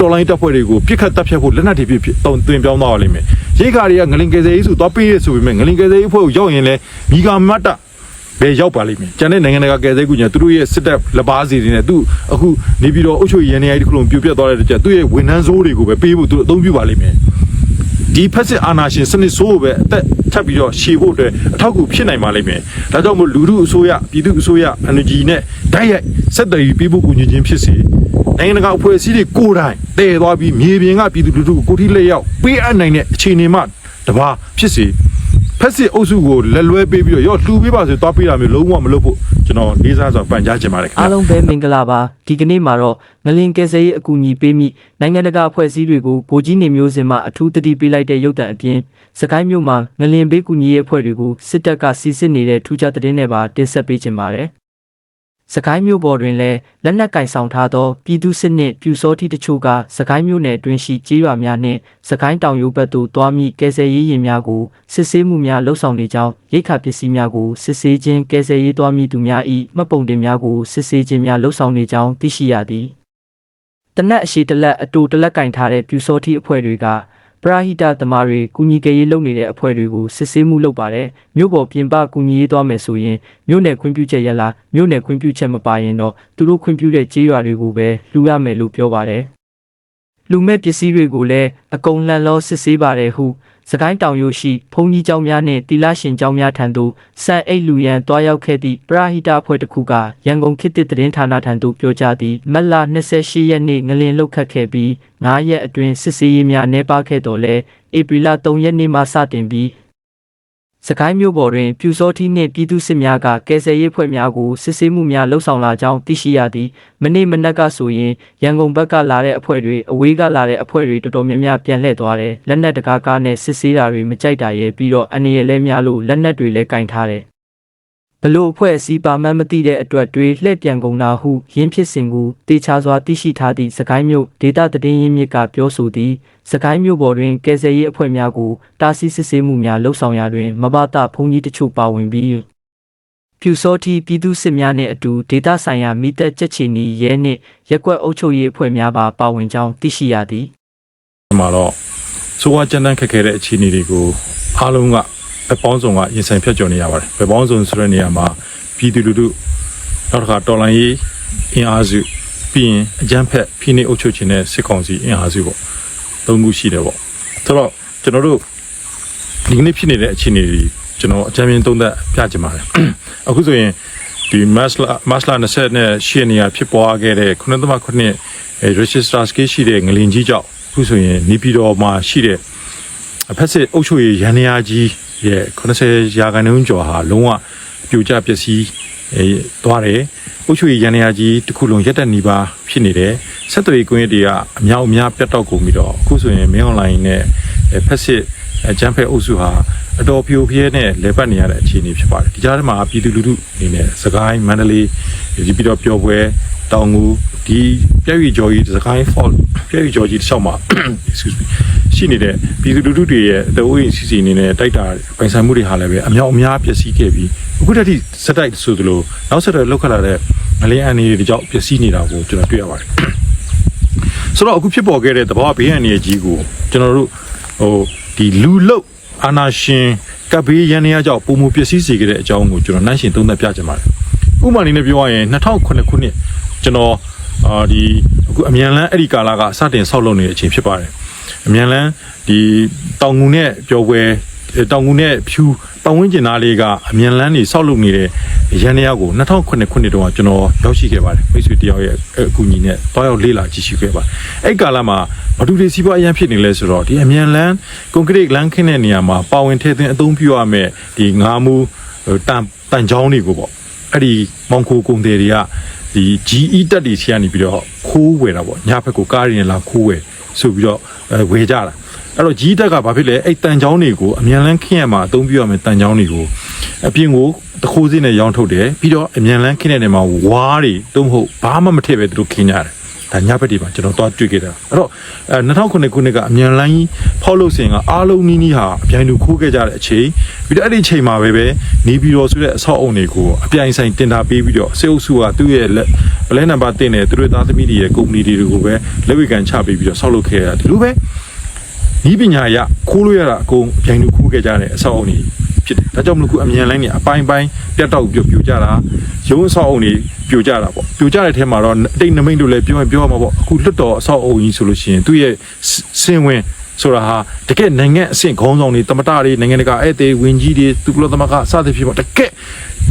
တော်လိုင်းတပ်ဖွဲ့တွေကိုပြစ်ခတ်တပ်ဖြတ်ဖို့လက်နက်တွေပြဖြစ်တုံတွင်ပြောင်းသွားပါလိမ့်မယ်ရိတ်ခါတွေကငလင်ကယ်ဆယ်ရေးဆိုသွားပေးရဆိုပေမဲ့ငလင်ကယ်ဆယ်ရေးဖွဲ့ကိုရောက်ရင်လည်းမိဂါမတ်တဘယ်ရောက်ပါလိမ့်မယ်ကျန်တဲ့နိုင်ငံတကာကယ်ဆယ်ကူညာသူတို့ရဲ့စစ်တပ်လက်ပါစီတွေနဲ့သူအခုနေပြီးတော့အုပ်ချုပ်ရေးရန်နေရာကြီးတစ်ခုလုံးပြိုပြတ်သွားတဲ့တကြသူ့ရဲ့ဝန်ထမ်းစိုးတွေကိုပဲပေးဖို့သူတို့အသုံးပြုပါလိမ့်မယ်ဒီဖက်စစ်အာဏာရှင်စနစ်ဆိုးကိုပဲအသက်ထပ်ပြီးတော့ရှေ့ဖို့အတွက်အထောက်အကူဖြစ်နိုင်ပါလိမ့်မယ်။ဒါကြောင့်မို့လူထုအစိုးရပြည်သူအစိုးရ energy နဲ့ဓာတ်ရိုက်ဆက်သွယ်ပြီးပြည်ဖို့ကူညီခြင်းဖြစ်စေ နိုင်ငံတကာအဖွဲ့အစည်းတွေကိုယ်တိုင်တည်သွားပြီးမြေပြင်ကပြည်သူလူထုကိုကိုထိလက်ရောက်ပေးအပ်နိုင်တဲ့အခြေအနေမှတပါဖြစ်စေဖက်စစ်အုပ်စုကိုလက်လွဲပေးပြီးတော့ရောလှူပေးပါဆိုသွားပေးတာမျိုးလုံးဝမလုပ်ဖို့ကျွန်တော်လေးစားစွာပန်ကြားချင်ပါတယ်ခင်ဗျာအားလုံးပဲမင်္ဂလာပါဒီကနေ့မှာတော့ငလင်ကယ်ဆယ်ရေးအကူအညီပေးမိနိုင်ငံတကာအဖွဲ့အစည်းတွေကိုဗိုလ်ကြီးနေမျိုးစင်မှအထူးတတိပေးလိုက်တဲ့ရုပ်တံအပြင်စကိုင်းမြို့မှာငလင်ဘေးကူညီရေးအဖွဲ့တွေကိုစစ်တပ်ကစီစစ်နေတဲ့ထူးခြားသတင်းတွေပါတင်ဆက်ပေးချင်ပါတယ် စကိုင်းမြို့ပေါ်တွင်လည်းလက်နက်ကင်ဆောင်ထားသောပြည်သူစစ်နှင့်ပြူစောတိတချို့ကစကိုင်းမြို့နယ်အတွင်းရှိကြေးရွာများနှင့်စကိုင်းတောင်ရိုးဘက်သို့တွားမိကယ်ဆယ်ရေးရင်များကိုစစ်ဆေးမှုများလှုပ်ဆောင်နေကြောင်းရိတ်ခါပစ္စည်းများကိုစစ်ဆေးခြင်းကယ်ဆယ်ရေးတွားမိသူများ၏မှတ်ပုံတင်များကိုစစ်ဆေးခြင်းများလှုပ်ဆောင်နေကြောင်းသိရှိရသည်တနက်အရှိတလက်အတူတလက်ကင်ထားတဲ့ပြူစောတိအဖွဲ့တွေက ပရာဟိတသမားတွေကုညီကရေးလုပ်နေတဲ့အဖွဲ့တွေကိုစစ်ဆေးမှုလုပ်ပါတယ်မြို့ပေါ်ပြင်ပကုညီရေးသွားမယ်ဆိုရင်မြို့နယ်ခွင့်ပြုချက်ရလားမြို့နယ်ခွင့်ပြုချက်မပါရင်တော့သူတို့ခွင့်ပြုတဲ့ကြေးရွာတွေကိုပဲလူရမယ်လို့ပြောပါတယ်လူမဲ့ပစ္စည်းတွေကိုလည်းအကုန်လန့်လောစစ်ဆေးပါတယ်ဟု စကိုင်းတောင်ရိုးရှိဘုံကြီးကျောင်းများနှင့်တီလာရှင်ကျောင်းများထံသို့စံအိတ်လူရန်တွားရောက်ခဲ့သည့်ပရာဟိတအဖွဲ့တစ်ခုကရန်ကုန်ခေတ်သစ်သတင်းဌာနထံသို့ပြောကြားသည်မက်လာ28ရက်နေ့ငလင်လုတ်ခတ်ခဲ့ပြီး9ရက်အတွင်းစစ်ဆေးရေးများနှဲပါခဲ့တော်လဲဧပြီလ3ရက်နေ့မှစတင်ပြီး စကိုင်းမြို့ပေါ်တွင် ပြူစောထီးနှင့်ပြည်သူစစ်များကကယ်ဆယ်ရေးဖွဲ့များကိုစစ်ဆေးမှုများလှုပ်ဆောင်လာကြောင်းသိရှိရသည်မနေ့မနက်ကဆိုရင်ရန်ကုန်ဘက်ကလာတဲ့အဖွဲ့တွေအဝေးကလာတဲ့အဖွဲ့တွေတော်တော်များများပြန်လှည့်သွားတယ်လက်နက်တကားကားနဲ့စစ်ဆေးတာတွေမကြိုက်တာရဲ့ပြီးတော့အနေရလဲများလို့လက်နက်တွေလည်းကင်ထားတယ်ဘ လို့အဖွဲ့အစည်းပါမှန်းမသိတဲ့အတွက်တွေလှည့်ပြန်ကုန်တာဟုရင်းဖြစ်စဉ်ကိုတေချာစွာသိရှိထားသည့်စကိုင်းမြို့ဒေတာတည်င်းရင်းမြစ်ကပြောဆိုသည်စကိုင်းမြို့ပေါ်တွင်ကယ်ဆယ်ရေးအဖွဲ့များကိုတားဆီးစစ်ဆေးမှုများလှုပ်ဆောင်ရာတွင်မဘာတာဘုံကြီးတချို့ပါဝင်ပြီးဖြူစောတိပြည်သူစစ်များနှင့်အတူဒေတာဆိုင်ရာမိသက်ချက်ချီနီရဲနှင့်ရက်ကွက်အုပ်ချုပ်ရေးအဖွဲ့များပါပါဝင်ကြောင်းသိရှိရသည်ဒီမှာတော့ဆိုဝါကြမ်းတမ်းခက်ခဲတဲ့အခြေအနေတွေကိုအားလုံးက ဘက်ပေါင်းစုံကရင်ဆိုင်ဖြတ်ကျော်နေရပါတယ်ဘက်ပေါင်းစုံဆိုတဲ့နေရာမှာပြည်သူလူထုနောက်တစ်ခါတော်လိုင်းရေးအင်အားစုပြီးရင်အကြမ်းဖက်ဖိနှိပ်အုပ်ချုပ်ခြင်းနဲ့စစ်ကောင်စီအင်အားစုပေါ့သုံးခုရှိတယ်ပေါ့ဆိုတော့ကျွန်တော်တို့ဒီကနေ့ဖြစ်နေတဲ့အခြေအနေတွေကျွန်တော်အကြမ်းဖျင်းသုံးသပ်ပြချင်ပါတယ်အခုဆိုရင်ဒီမတ်လာမတ်လာ20နဲ့ရှေ့နေရဖြစ်ပွားခဲ့တဲ့9.9အဲ register scale ရှိတဲ့ငလင်ကြီးကြောင့်အခုဆိုရင်နေပြည်တော်မှာရှိတဲ့အဖက်စစ်အုပ်ချုပ်ရေးရန်နေရာကြီး ရဲ့80ရာခိုင်နှုန်းကျော်ဟာလုံးဝပြိုကျပျက်စီးအဲသွားတယ်အုပ်ချုပ်ရေးရန်နေရာကြီးတစ်ခုလုံးရက်တက်နေပါဖြစ်နေတယ်ဆက်သွယ်ရေးကွင်းရက်တွေကအများအများပြတ်တောက်ကုန်ပြီးတော့အခုဆိုရင်မင်းအွန်လိုင်းနဲ့အဲဖက်စစ်အကြမ်းဖက်အုပ်စုဟာအတော်ပြိုပြဲနဲ့လဲပတ်နေရတဲ့အခြေအနေဖြစ်ပါတယ်ဒီကြားထဲမှာပြည်သူလူထုအနေနဲ့စကိုင်းမန္တလေးဒီပြီးတော့ပျော်ပွဲ တောင်ငူဒီပြည့်ရီကျော်ကြီးစကိုင်း fall ပြည့်ရီကျော်ကြီးတစ်လျှောက်မှာ excuse me ရှိနေတဲ့ပြည်သူလူထုတွေရဲ့တအိုးရင်စီစီအနေနဲ့တိုက်တာပိုင်ဆိုင်မှုတွေဟာလည်းပဲအများအများပျက်စီးခဲ့ပြီးအခုတည်းကစက်တိုက်ဆိုသလိုနောက်ဆက်တွဲလောက်ခလာတဲ့ငလင်းအန်နေတွေကြောင့်ပျက်စီးနေတာကိုကျွန်တော်တွေ့ရပါတယ်ဆိုတော့အခုဖြစ်ပေါ်ခဲ့တဲ့သဘောဘေးအန္တရာယ်ကြီးကိုကျွန်တော်တို့ဟိုဒီလူလုတ်အာနာရှင်ကပ်ဘေးရန်နေရကြောင့်ပုံမပျက်စီးစေခဲ့တဲ့အကြောင်းကိုကျွန်တော်နှိုင်းရှင်သုံးသပ်ပြချင်ပါတယ်ဥပမာအနေနဲ့ပြောရရင်2009ခုနှစ် ကျွန်တော်အာဒီအခုအမြန်လန်းအဲ့ဒီကာလာကစတင်ဆောက်လုပ်နေတဲ့အချိန်ဖြစ်ပါတယ်အမြန်လန်းဒီတောင်ငူနဲ့ပျော်ပွဲတောင်ငူနဲ့ဖြူပတ်ဝန်းကျင်သားလေးကအမြန်လန်းနေဆောက်လုပ်နေတဲ့ရန်နေရကို2009ခုနှစ်တုန်းကကျွန်တော်ရောက်ရှိခဲ့ပါတယ်မိတ်ဆွေတယောက်ရဲ့အကူအညီနဲ့တွားရောက်လေ့လာကြည့်ရှုခဲ့ပါတယ်အဲ့ကာလမှာဘာတူတွေစီးပွားအရန်ဖြစ်နေလဲဆိုတော့ဒီအမြန်လန်းကွန်ကရစ်လမ်းခင်းတဲ့နေရာမှာပါဝင်ထည့်သွင်းအသုံးပြုရမယ်ဒီငါးမူတန်တန်ချောင်းတွေကိုပေါ့အဲ့ဒီမောင်ခိုကုန်တယ်တွေက ဒီ GE တက်တွေဆီကနေပြီးတော့ခိုးဝယ်တာပေါ့ညဘက်ကိုကားရင်းလာခိုးဝယ်ဆိုပြီးတော့အဲဝယ်ကြတာအဲ့တော့ G တက်ကဘာဖြစ်လဲအဲ့တန်ချောင်းတွေကိုအမြန်လန်းခင်းရမှာအသုံးပြုရမယ်တန်ချောင်းတွေကိုအပြင်ကိုတခိုးစင်းနဲ့ရောင်းထုတ်တယ်ပြီးတော့အမြန်လန်းခင်းတဲ့နေရာမှာဝါးတွေတုံးဟုတ်ဘာမှမထည့်ပဲသူတို့ခင်းကြတယ် ဒါညဘက်ဒီမှာကျွန်တော်သွားတွေ့ခဲ့တာအဲ့တော့အဲ2009ခုနှစ်ကအမြန်လိုင်းဖောက်လို့စင်ကအားလုံးနီးနီးဟာအပြိုင်တူခိုးခဲ့ကြတဲ့အချိန်ပြီးတော့အဲ့ဒီအချိန်မှာပဲပဲနေပြည်တော်ဆိုတဲ့အဆောက်အုံတွေကိုအပြိုင်ဆိုင်တင်တာပေးပြီးတော့စေအုပ်စုကသူ့ရဲ့လက်ပလဲနံပါတ်တင်တယ်သူတို့သားသမီးတွေရဲ့ကုမ္ပဏီတွေကိုပဲလက်ဝေကန်ချပေးပြီးတော့ဆောက်လုပ်ခဲ့ရတာဒီလိုပဲဤပညာရခိုးလို့ရတာအကုန်ပြိုင်လူခိုးခဲ့ကြတဲ့အဆောက်အုံတွေ ဖြစ်တယ်။ဒါကြောင့်မလို့ခုအမြန်လိုင်းနေအပိုင်းပိုင်းပြတ်တောက်ပြပြိုကြတာရုံးအဆောက်အုံတွေပြိုကြတာပေါ့။ပြိုကြတဲ့အထဲမှာတော့အတိတ်နမိတ်တို့လည်းပြောရင်ပြောရမှာပေါ့။အခုလွတ်တော်အဆောက်အုံကြီးဆိုလို့ရှိရင်သူ့ရဲ့စင်ဝင်ဆိုတာဟာတကယ်နိုင်ငံအဆင့်ခေါင်းဆောင်တွေတမတာတွေနိုင်ငံတကာအဲ့သေးဝင်ကြီးတွေသူကလသမကစသဖြင့်ပေါ့တကယ်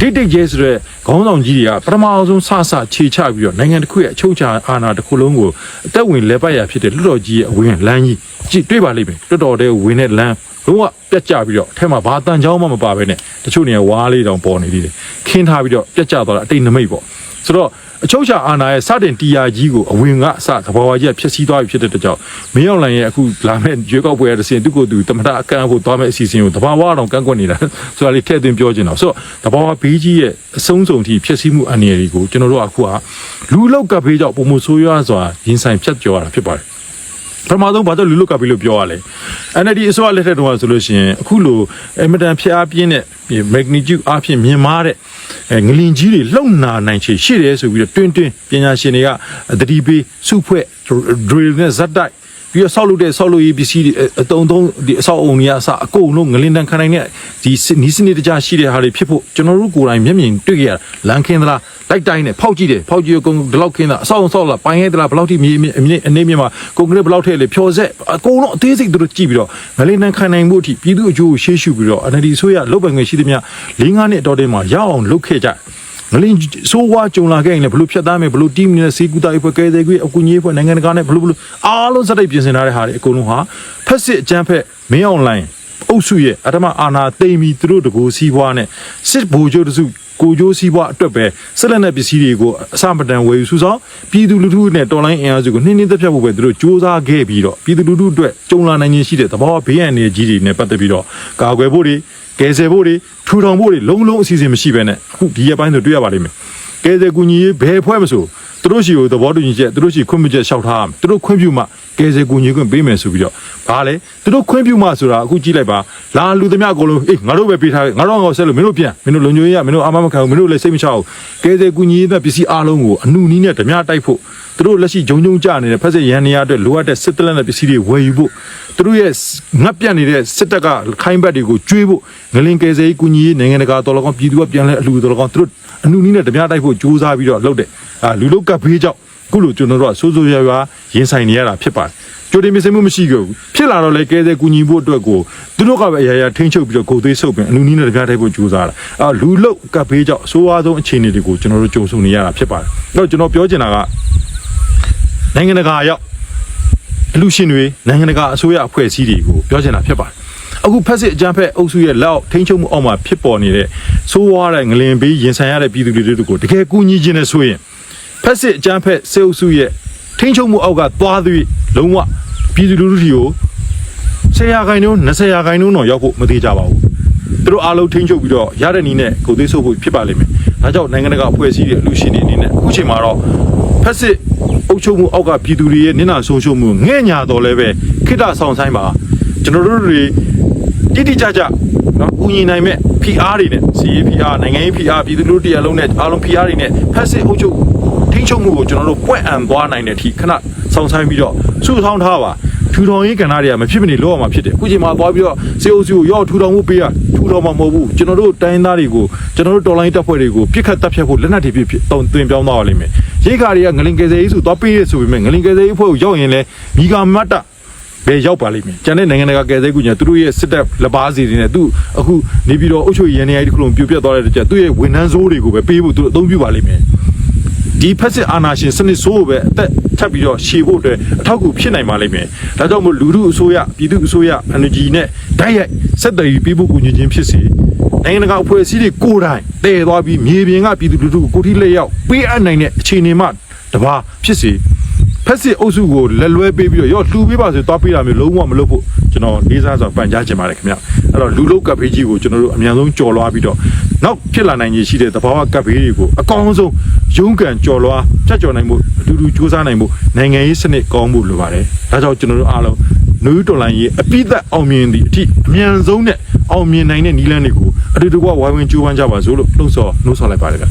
ဒိတ်ဒိတ်ကျဲဆိုတဲ့ခေါင်းဆောင်ကြီးတွေကပထမအောင်ဆုံးစစခြေချပြီးတော့နိုင်ငံတစ်ခုရဲ့အချုပ်အခြာအာဏာတစ်ခုလုံးကိုအသက်ဝင်လဲပတ်ရဖြစ်တဲ့လွတ်တော်ကြီးရဲ့အဝင်လမ်းကြီးကြည့်တွေ့ပါလိမ့်မယ်လွတ်တော်တဲ့ဝင်တဲ့လမ်း လုံးဝပြတ်ကျပြီးတော့အထက်မှာဘာတန်ချောင်းမှမပါဘဲနဲ့တချို့နေရာဝါးလေးတောင်ပေါ်နေသေးတယ်ခင်းထားပြီးတော့ပြတ်ကျသွားတာအတိတ်နမိတ်ပေါ့ဆိုတော့အချုပ်ချာအာဏာရဲ့စတင်တီယာကြီးကိုအဝင်ကအစသဘာဝကြီးကဖျက်ဆီးသွားပြီဖြစ်တဲ့တကြောင်မင်းအောင်လှိုင်ရဲ့အခုလာမဲ့ရွေးကောက်ပွဲရတဲ့စင်သူ့ကိုယ်သူတမတာအကန့်ဖို့သွားမဲ့အစီအစဉ်ကိုသဘာဝတော့ကန့်ကွက်နေတာဆိုတာလေးထည့်သွင်းပြောချင်တော့ဆိုတော့သဘာဝဘေးကြီးရဲ့အဆုံးစုံထိဖျက်ဆီးမှုအန္တရာယ်တွေကိုကျွန်တော်တို့အခုကလူလောက်ကပ်ဘေးကြောင့်ပုံမဆိုးရွားစွာရင်ဆိုင်ဖြတ်ကျော်ရတာဖြစ်ပါတယ် ပထမဆုံးဘာလို့လူလုကပ်ပြီးလို့ပြောရလဲ NLD အစိုးရလက်ထက်တုန်းကဆိုလို့ရှိရင်အခုလိုအမတန်ဖျားပြင်းတဲ့ magnitude အဖြစ်မြင်မာတဲ့အဲငလင်ကြီးတွေလုံနာနိုင်ချေရှိတယ်ဆိုပြီးတော့တွင်းတွင်းပညာရှင်တွေကသတိပေးစုဖွဲ့ drill နဲ့ဇက်တိုက် ပြီးတော့ဆောက်လုပ်တဲ့ဆောက်လုပ်ရေးပစ္စည်းတွေအတုံးတုံးဒီအဆောက်အုံတွေကအစအကုန်လုံးငလင်တန်ခံနိုင်တဲ့ဒီနီးစနစ်တကျရှိတဲ့ဟာတွေဖြစ်ဖို့ကျွန်တော်တို့ကိုယ်တိုင်မျက်မြင်တွေ့ကြရလန်ခင်းသလားလိုက်တိုင်းနဲ့ဖောက်ကြည့်တယ်ဖောက်ကြည့်ရကုန်ဒီလောက်ခင်းတာအဆောက်အအုံဆောက်လာပိုင်းရဲသလားဘယ်လောက်ထိမြေအမြင့်အနေမြင့်မှာကွန်ကရစ်ဘယ်လောက်ထဲလေဖြော်ဆက်အကုန်လုံးအသေးစိတ်တို့ကြည့်ပြီးတော့ငလင်တန်ခံနိုင်မှုအထိပြည်သူအကျိုးကိုရှေ့ရှုပြီးတော့ NLD ဆိုရလုတ်ပိုင်ခွင့်ရှိသမျှ၄၅နှစ်အတော်တင်းမှာရအောင်လုပ်ခဲ့ကြ ငလင်ဆိုးဝါးကြုံလာခဲ့ရင်လည်းဘလို့ဖြတ်သားမယ်ဘလို့တီးမနဲ့စေကူတာအဖွဲ့ကဲတဲ့ကွေးအကူကြီးအဖွဲ့နိုင်ငံတကာနဲ့ဘလို့ဘလို့အားလုံးစက်တိုက်ပြင်ဆင်ထားတဲ့ဟာတွေအကုန်လုံးဟာဖက်စစ်အကြမ်းဖက်မင်းအွန်လိုင်းအုပ်စုရဲ့အထမအာနာသိမ်းပြီးသူတို့တကူစီးပွားနဲ့စစ်ဘူဂျိုတစုကိုကျိုးစီးပွားအတွက်ပဲဆက်လက်တဲ့ပစ္စည်းတွေကိုအစမတန်ဝယ်ယူစုဆောင်ပြည်သူလူထုနဲ့တော်လိုင်းအင်အားစုကိုနှင်းနှင်းသက်ဖြတ်ဖို့ပဲသူတို့စ조사ခဲ့ပြီးတော့ပြည်သူလူထုအတွက်ကြုံလာနိုင်ခြင်းရှိတဲ့သဘောဘေးအန္တရာယ်ကြီးတွေနဲ့ပတ်သက်ပြီးတော့ကာကွယ်ဖို့တွေ ကယ်ဆယ်ဖို့တွေထူထောင်ဖို့တွေလုံးလုံးအစီအစဉ်မရှိဘဲနဲ့အခုဒီရက်ပိုင်းဆိုတွေ့ရပါလိမ့်မယ်ကယ်ဆယ်ကူညီရေးဘယ်ဖွဲ့မဆိုသူတို့ရှိကိုသဘောတူညီချက်သူတို့ရှိခွင့်ပြုချက်လျှောက်ထားရမယ်သူတို့ခွင့်ပြုမှကယ်ဆယ်ကူညီခွင့်ပေးမယ်ဆိုပြီးတော့ဘာလဲသူတို့ခွင့်ပြုမှဆိုတာအခုကြည့်လိုက်ပါလာလူသမျှအကုန်လုံးအေးငါတို့ပဲပေးထားငါတို့ငါဆက်လို့မင်းတို့ပြန်မင်းတို့လုံညွေးရမင်းတို့အာမမခံဘူးမင်းတို့လည်းစိတ်မချဘူးကယ်ဆယ်ကူညီရေးတဲ့ပစ္စည်းအားလုံးကိုအနုနီးနဲ့ဓမြတိုက်ဖို့ သူတို့လက်ရှိဂျုံဂျုံကြနေတဲ့ဖက်စစ်ရန်နေရအတွက်လိုအပ်တဲ့စစ်တလက်နဲ့ပစ္စည်းတွေဝယ်ယူဖို့သူတို့ရဲ့ငတ်ပြတ်နေတဲ့စစ်တပ်ကခိုင်းဘက်တွေကိုကျွေးဖို့ငလင်ကယ်ဆယ်ရေးကူညီရေးနိုင်ငံတကာတော်လကောင်ပြည်သူကပြန်လဲအလှူတော်လကောင်သူတို့အနုနီးနဲ့ဓမြတိုက်ဖို့ကြိုးစားပြီးတော့လုပ်တဲ့အာလူလုတ်ကပ်ဘေးကြောင့်ခုလိုကျွန်တော်တို့ကစိုးစိုးရွားရွားရင်ဆိုင်နေရတာဖြစ်ပါတယ်ကြိုတင်မြင်မှုမရှိကြဘူးဖြစ်လာတော့လေကဲတဲ့ကူညီဖို့အတွက်ကိုသူတို့ကပဲအရာရာထိန်းချုပ်ပြီးတော့ကိုသေးဆုပ်ပြီးအနုနီးနဲ့ဓမြတိုက်ဖို့ကြိုးစားတာအာလူလုတ်ကပ်ဘေးကြောင့်အဆိုးအဝါဆုံးအခြေအနေတွေကိုကျွန်တော်တို့ကြုံဆုံနေရတာဖြစ်ပါတယ်အဲ့တော့ကျွန်တော်ပြောချင်တာက နိုင်ငံတကာရောက်အလူရှင်တွေနိုင်ငံတကာအစိုးရအဖွဲ့အစည်းတွေကိုပြောချင်တာဖြစ်ပါတယ်အခုဖက်စစ်အကြမ်းဖက်အုပ်စုရဲ့လက်အောက်ထိန်းချုပ်မှုအောက်မှာဖြစ်ပေါ်နေတဲ့စိုးဝါးတဲ့ငလင်ဘေးရင်ဆိုင်ရတဲ့ပြည်သူတွေတို့ကိုတကယ်ကူညီခြင်းနဲ့ဆိုရင်ဖက်စစ်အကြမ်းဖက်စေအုပ်စုရဲ့ထိန်းချုပ်မှုအောက်ကသွားသွေးလုံးဝပြည်သူလူထုတွေကိုဆရာခိုင်နှုန်း20ရာခိုင်နှုန်းတော့ရောက်ဖို့မသေးကြပါဘူးသူတို့အားလုံးထိန်းချုပ်ပြီးတော့ရတဲ့နည်းနဲ့ကိုယ်သေးဆုပ်ဖို့ဖြစ်ပါလိမ့်မယ်ဒါကြောင့်နိုင်ငံတကာအဖွဲ့အစည်းတွေအလူရှင်တွေအနေနဲ့အခုချိန်မှာတော့ဖက်စစ်အု ပ်ချုပ်မှုအောက်ကပြည်သူတွေရဲ့နင့်နာဆုံးရှုံးမှုငဲ့ညာတော်လဲပဲခိတ္တဆောင်ဆိုင်ပါကျွန်တော်တို့တွေတိတိကျကျနော်ဦးညီနိုင်မဲ့ PR တွေနဲ့ CAPR နိုင်ငံရေး PR ပြည်သူလူထုတရားလုံးနဲ့အားလုံး PR တွေနဲ့ဖက်စစ်အုပ်ချုပ်ထိန်းချုပ်မှုကိုကျွန်တော်တို့ပွင့်အံသွားနိုင်တဲ့အထိခဏဆောင်ဆိုင်ပြီးတော့စုဆောင်းထားပါ ထူထောင်ရေးကဏ္ဍတွေကမဖြစ်မနေလောက်ရမှာဖြစ်တယ်အခုချိန်မှာသွားပြီးတော့စေအိုစီကိုရောက်ထူထောင်မှုပေးရထူထောင်မှာမဟုတ်ဘူးကျွန်တော်တို့တိုင်းသားတွေကိုကျွန်တော်တို့တော်လိုင်းတပ်ဖွဲ့တွေကိုပြစ်ခတ်တပ်ဖြတ်ဖို့လက်နက်တွေပြဖြစ်တုံသွင်းပြောင်းသွားပါလိမ့်မယ်ရိတ်ခါတွေကငလင်ကယ်ဆယ်ရေးဆိုသွားပေးရဆိုပေမဲ့ငလင်ကယ်ဆယ်ရေးအဖွဲ့ကိုရောက်ရင်လည်းမိဂါမတ်တဘယ်ရောက်ပါလိမ့်မယ်ကျန်တဲ့နိုင်ငံတကာကယ်ဆယ်ကူညာသူတို့ရဲ့စစ်တပ်လက်ပါစီတွေနဲ့သူအခုနေပြီးတော့အုပ်ချုပ်ရေးရန်နေရာဒီခုလုံးပြိုပြတ်သွားတဲ့ကြသူ့ရဲ့ဝန်ထမ်းစိုးတွေကိုပဲပေးဖို့သူတို့အသုံးပြုပါလိမ့်မယ် ဒီဖက်စစ်အာဏာရှင်စနစ်ဆိုးကိုပဲအသက်ထပ်ပြီးတော့ရှေ့ဖို့အတွက်အထောက်အကူဖြစ်နိုင်ပါလိမ့်မယ်။ဒါကြောင့်မို့လူထုအစိုးရပြည်သူအစိုးရ energy နဲ့ဓာတ်ရိုက်ဆက်သွယ်ပြီးပြည်ဖို့ကူညီခြင်းဖြစ်စေနိုင်ငံတကာအဖွဲ့အစည်းတွေကိုယ်တိုင်တည်သွားပြီးမြေပြင်ကပြည်သူလူထုကိုကိုယ်ထိလက်ရောက်ပေးအပ်နိုင်တဲ့အခြေအနေမှတပါဖြစ်စေဖက်စစ်အုပ်စုကိုလက်လွဲပေးပြီးတော့ရောလှူပေးပါဆိုသွားပေးတာမျိုးလုံးဝမလုပ်ဖို့ကျွန်တော်လေးစားစွာပန်ကြားချင်ပါတယ်ခင်ဗျအဲ့တော့လူလုတ်ကပ်ဖေးကြီးကိုကျွန်တော်တို့အမြန်ဆုံးကြော်လွားပြီးတော့ နောက်ဖြစ်လာနိုင်ရရှိတဲ့သဘာဝကပ်ဖေးတွေကိုအကောင်းဆုံးရုန်းကန်ကြော်လွားဖြတ်ကျော်နိုင်မှုအတူတူစူးစမ်းနိုင်မှုနိုင်ငံရေးစနစ်ကောင်းမှုလိုပါတယ်ဒါကြောင့်ကျွန်တော်တို့အားလုံးနယူးတော်လိုင်းရေးအပိသက်အောင်မြင်သည့်အထိအမြန်ဆုံးနဲ့အောင်မြင်နိုင်တဲ့နည်းလမ်းတွေကိုအတူတူကဝိုင်းဝန်းကြိုးပမ်းကြပါစို့လို့လှုံ့ဆော်နှိုးဆော်လိုက်ပါတယ်ဗျ